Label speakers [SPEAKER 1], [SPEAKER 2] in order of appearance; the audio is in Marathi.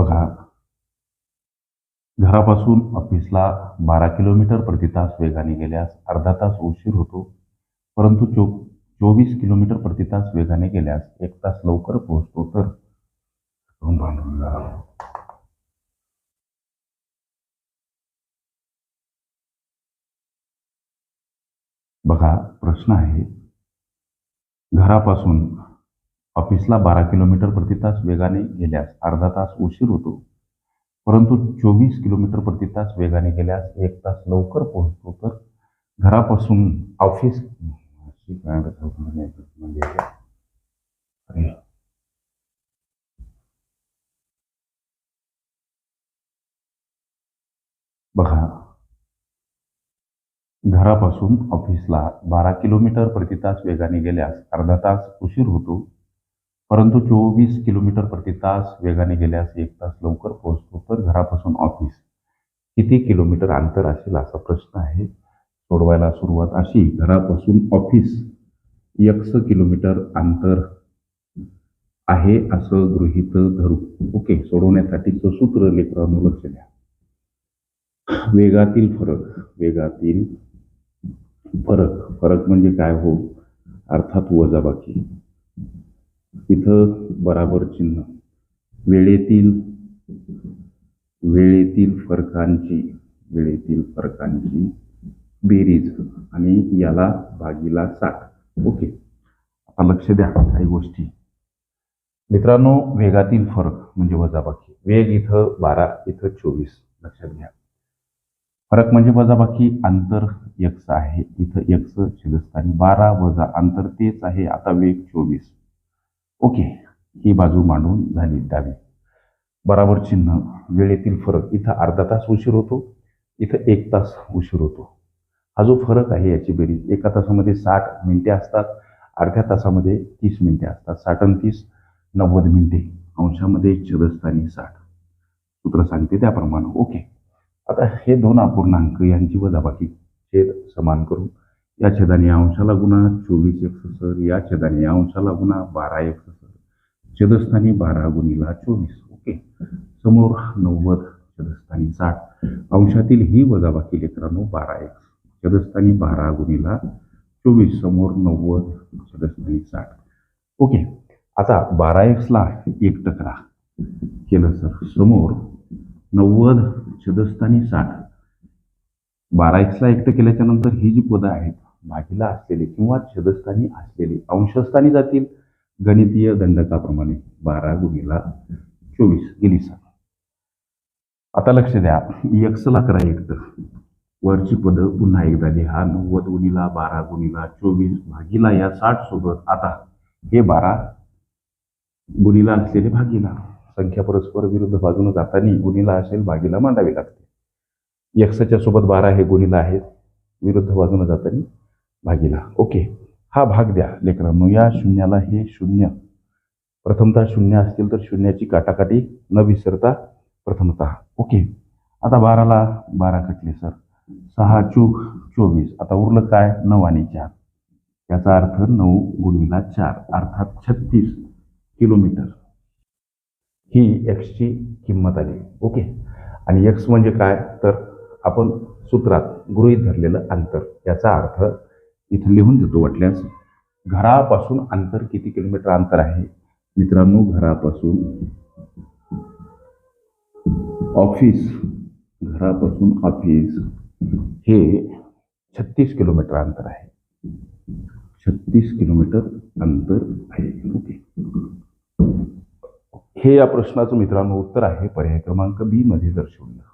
[SPEAKER 1] बघा. घरापासून ऑफिसला बारा किलोमीटर प्रति तास वेगाने गेल्यास अर्धा तास उशीर होतो. परंतु चो चोवीस किलोमीटर प्रति तास वेगाने गेल्यास एक तास लवकर पोहोचतो तर. बघा प्रश्न आहे. घरापासून ऑफिसला बारा किलोमीटर प्रति तास वेगाने गेल्यास अर्धा तास उशीर होतो. परंतु चोवीस किलोमीटर प्रति तास वेगाने गेल्यास एक तास लवकर पोहोचतो. तर घरापासून ऑफिस म्हणजे बघा. घरापासून ऑफिसला बारा किलोमीटर प्रति तास वेगाने गेल्यास अर्धा तास उशीर होतो. परंतु चोवीस किलोमीटर प्रति तास वेगाने गेल्यास एक तास लवकर पोहोचतो तर घरापासून ऑफिस किती किलोमीटर अंतर असेल असा प्रश्न आहे. सोडवायला सुरुवात अशी घरापासून ऑफिस एक्स किलोमीटर अंतर आहे असं गृहीत धरू. ओके सोडवण्यासाठीचं सूत्र लेकरांनो लक्ष द्या. वेगातील फरक वेगातील फरक. फरक म्हणजे काय हो? अर्थात वजाबाकी. इथं बराबर चिन्ह. वेळेतील वेळेतील फरकांची वेळेतील फरकांची बेरीज आणि याला भागीला साठ. ओके. आता लक्ष द्या काही गोष्टी. मित्रांनो वेगातील फरक म्हणजे वजाबाकी. वेग इथं बारा इथं चोवीस. लक्षात घ्या. फरक म्हणजे वजाबाकी अंतर यक्स आहे. इथं यक्स छेदस्थानी बारा वजा अंतर तेच आहे. आता वेग चोवीस. ओके. ही बाजू मांडून झाली डावी. बराबर चिन्ह वेळेतील फरक. इथं अर्धा तास उशीर होतो इथं एक तास उशीर होतो. हा जो फरक आहे याची बेरीज. एका तासामध्ये साठ मिनिटे असतात अर्ध्या तासामध्ये तीस मिनिटे असतात. साठ आणि तीस नव्वद मिनिटे. अंशामध्ये छेदस्थानी साठ. सूत्र सांगते त्याप्रमाणे. ओके. आता हे दोन अपूर्णांक यांची वजाबाकी छेद समान करू या छेदाने या अंशाला गुणा चोवीस एक्स सर या छेदाने या अंशाला गुणा बारा एक्स सर छेदस्थानी बारा गुणीला चोवीस ओके. समोर नव्वद छेदस्थानी साठ. अंशातील ही वजाबाकी लेकरांनो बारा एक्स छेदस्थानी बारा गुणीला चोवीस समोर नव्वद छेदस्थानी साठ. ओके. आता बारा एक्सला एक टकरा केलं सर. समोर नव्वद छेदस्थानी साठ. बारा एक्सला एकटं केल्याच्यानंतर ही जी पदं आहेत भागीला असलेले किंवा छेदस्थानी असलेले अंशस्थानी जातील. गणितीय दंडकाप्रमाणे बारा गुणीला चोवीस गेली सर आता लक्ष द्या. एक्सला करा एकतर वरची पदं पुन्हा एकदा लिहा. नव्वद गुणीला बारा गुणीला चोवीस भागीला या साठ सोबत. आता हे बारा गुणीला असलेले भागीला. संख्या परस्पर विरुद्ध बाजूने जाताना गुणीला असेल भागीला मांडावी लागते. एक्सच्या सोबत बारा हे गुणीला आहेत. विरुद्ध बाजूने जाताना भागीला. ओके. हा भाग द्या लेकरांनो. या शून्याला हे शून्य. प्रथमतः शून्य असतील तर शून्याची काटाकाटी न विसरता प्रथमतः. ओके. आता बाराला बारा कटले सर. सहा चूक चोवीस. आता उरलं काय? नऊ आणि चार. याचा अर्थ नऊ गुणीला चार. अर्थात छत्तीस किलोमीटर. ही एक्सची किंमत आली. ओके. आणि एक्स म्हणजे काय? तर आपण सूत्रात गृहीत धरलेलं अंतर. याचा अर्थ इथं लिहून देतो वाटल्यास घरापासून अंतर किती किलोमीटर अंतर आहे? मित्रांनो घरापासून ऑफिस घरापासून ऑफिस हे छत्तीस किलोमीटर अंतर आहे. छत्तीस किलोमीटर अंतर आहे. ओके. हे या प्रश्नाचं मित्रांनो उत्तर आहे. पर्याय क्रमांक बी मध्ये दर्शवलं